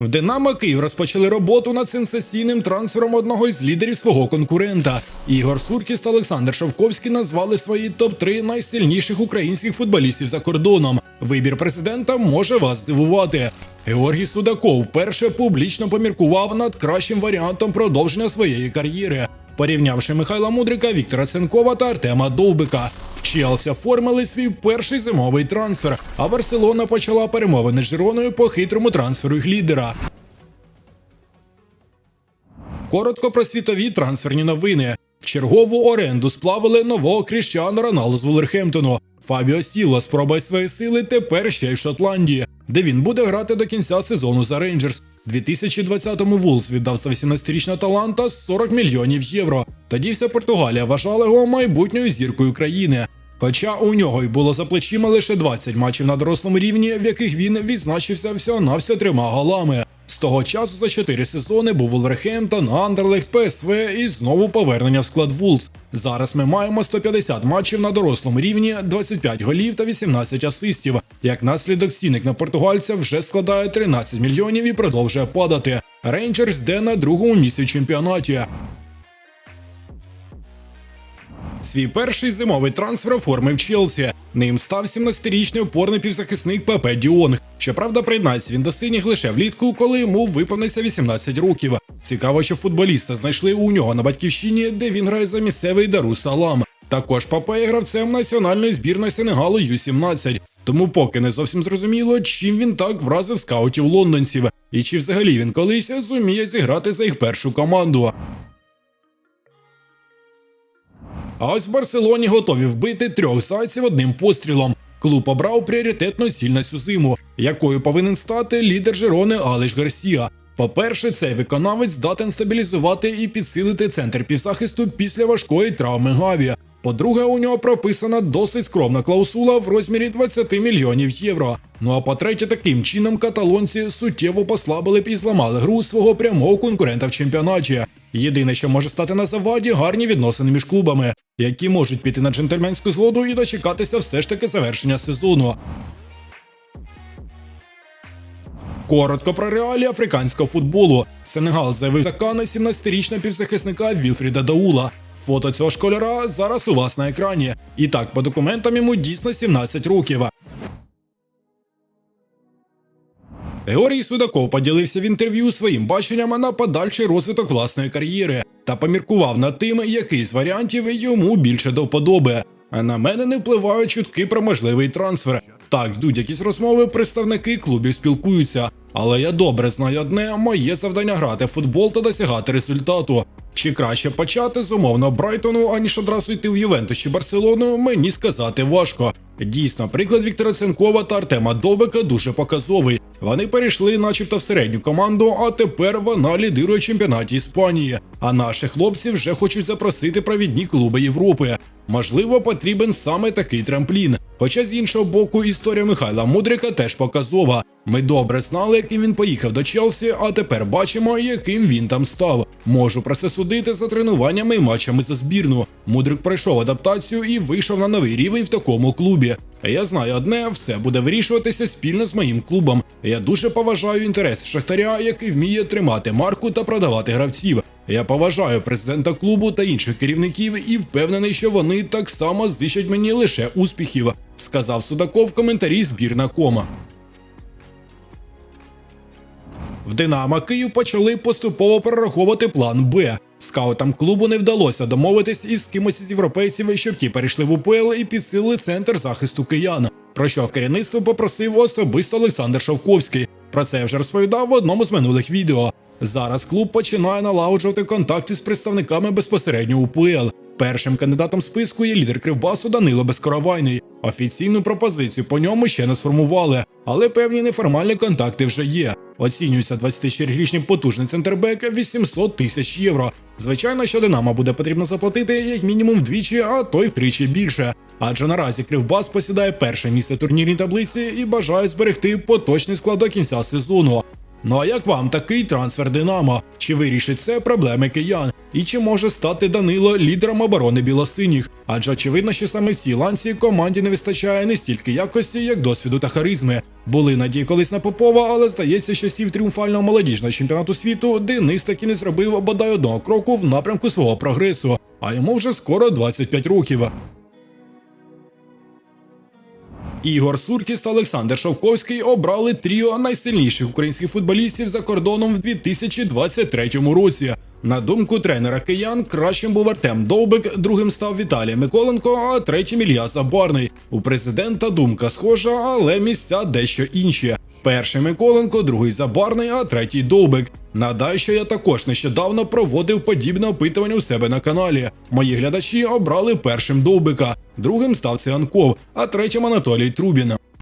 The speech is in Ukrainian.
В Динамо Київ розпочали роботу над сенсаційним трансфером одного із лідерів свого конкурента. Ігор Суркіс та Олександр Шовковський назвали свої топ-3 найсильніших українських футболістів за кордоном. Вибір президента може вас здивувати. Георгій Судаков перше публічно поміркував над кращим варіантом продовження своєї кар'єри, порівнявши Михайла Мудрика, Віктора Ценкова та Артема Довбика. В Челсі оформили свій перший зимовий трансфер, а Барселона почала перемовини з Жироною по хитрому трансферу їх лідера. Коротко про світові трансферні новини. В чергову оренду сплавили нового Кріщану Роналду з Вулверхемптону. Фабіо Сіло спробує свої сили тепер ще й в Шотландії, де він буде грати до кінця сезону за Рейнджерс. 2020-му Вулс віддав за 18-річного таланта 40 мільйонів євро. Тоді вся Португалія вважала його майбутньою зіркою країни. Хоча у нього й було за плечима лише 20 матчів на дорослому рівні, в яких він відзначився всього навсього трьома голами. З того часу за 4 сезони був Вулверхемптон, Андерлехт, ПСВ і знову повернення в склад Вулс. Зараз ми маємо 150 матчів на дорослому рівні, 25 голів та 18 асистів. Як наслідок цінник на португальця вже складає 13 мільйонів і продовжує падати. Рейнджерс йде на другому місці в чемпіонаті. Свій перший зимовий трансфер оформив Челсі. Ним став 17-річний опорний півзахисник Пепе Діонг. Щоправда, приєднається він до синіх лише влітку, коли йому виповниться 18 років. Цікаво, що футболіста знайшли у нього на батьківщині, де він грає за місцевий Дару Салам. Також Папе є гравцем національної збірної Сенегалу Ю-17. Тому поки не зовсім зрозуміло, чим він так вразив скаутів лондонців, і чи взагалі він колись зуміє зіграти за їх першу команду. А ось в Барселоні готові вбити трьох зайців одним пострілом. Клуб обрав пріоритетну ціль на цю зиму, якою повинен стати лідер Жирони Алеш Гарсія. По-перше, цей виконавець здатен стабілізувати і підсилити центр півзахисту після важкої травми Гаві. По-друге, у нього прописана досить скромна клаусула в розмірі 20 мільйонів євро. Ну а по-третє, таким чином каталонці суттєво послабили б і зламали гру свого прямого конкурента в чемпіонаті. Єдине, що може стати на заваді, гарні відносини між клубами, які можуть піти на джентльменську згоду і дочекатися все ж таки завершення сезону. Коротко про реалії африканського футболу. Сенегал заявив закана 17-річного півзахисника Вілфріда Даула. Фото цього школяра зараз у вас на екрані. І так, по документам йому дійсно 17 років. Георгій Судаков поділився в інтерв'ю своїм баченням на подальший розвиток власної кар'єри та поміркував над тим, який з варіантів йому більше до вподоби. А на мене не впливають чутки про можливий трансфер. Так, йдуть якісь розмови, представники клубів спілкуються. Але я добре знаю одне: моє завдання грати в футбол та досягати результату. Чи краще почати з умовно Брайтону, аніж одразу йти в Ювентус чи Барселону, мені сказати важко. Дійсно, приклад Віктора Ценкова та Артема Довбика дуже показовий. Вони перейшли, начебто, в середню команду, а тепер вона лідирує чемпіонаті Іспанії. А наші хлопці вже хочуть запросити провідні клуби Європи. Можливо, потрібен саме такий трамплін. Хоча з іншого боку, історія Михайла Мудрика теж показова. Ми добре знали, яким він поїхав до Челсі, а тепер бачимо, яким він там став. Можу про це судити за тренуваннями і матчами за збірну. Мудрик пройшов адаптацію і вийшов на новий рівень в такому клубі. Я знаю одне, все буде вирішуватися спільно з моїм клубом. Я дуже поважаю інтерес Шахтаря, який вміє тримати марку та продавати гравців. Я поважаю президента клубу та інших керівників і впевнений, що вони так само зичать мені лише успіхів, сказав Судаков в коментарі збірна кома. В Динамо Київ почали поступово перераховувати план Б. Скаутам клубу не вдалося домовитись із кимось із європейців, щоб ті перейшли в УПЛ і підсилили центр захисту киян. Про що керівництво попросив особисто Олександр Шовковський. Про це я вже розповідав в одному з минулих відео. Зараз клуб починає налагоджувати контакти з представниками безпосередньо УПЛ. Першим кандидатом списку є лідер Кривбасу Данило Безкоровайний. Офіційну пропозицію по ньому ще не сформували, але певні неформальні контакти вже є. Оцінюється 24-річний потужний центрбек 800 тисяч євро. Звичайно, що Динамо буде потрібно заплатити як мінімум вдвічі, а то й втричі більше. Адже наразі Кривбас посідає перше місце турнірній таблиці і бажає зберегти поточний склад до кінця сезону. Ну а як вам такий трансфер Динамо? Чи вирішить це проблеми киян? І чи може стати Данило лідером оборони білосиніх? Адже очевидно, що саме в цій ланці команді не вистачає не стільки якості, як досвіду та харизми. Були надії колись на Попова, але здається, що сів тріумфального молодіжного чемпіонату світу Денис таки не зробив бодай одного кроку в напрямку свого прогресу, а йому вже скоро 25 років. Ігор Суркіс та Олександр Шовковський обрали тріо найсильніших українських футболістів за кордоном в 2023 році. На думку тренера киян, кращим був Артем Довбик, другим став Віталій Миколенко, а третім Ілья Забарний. У президента думка схожа, але місця дещо інші. Перший Миколенко, другий Забарний, а третій Довбик. Нагадаю, що я також нещодавно проводив подібне опитування у себе на каналі. Мої глядачі обрали першим Довбика, другим став Цианков, а третім Анатолій Трубін.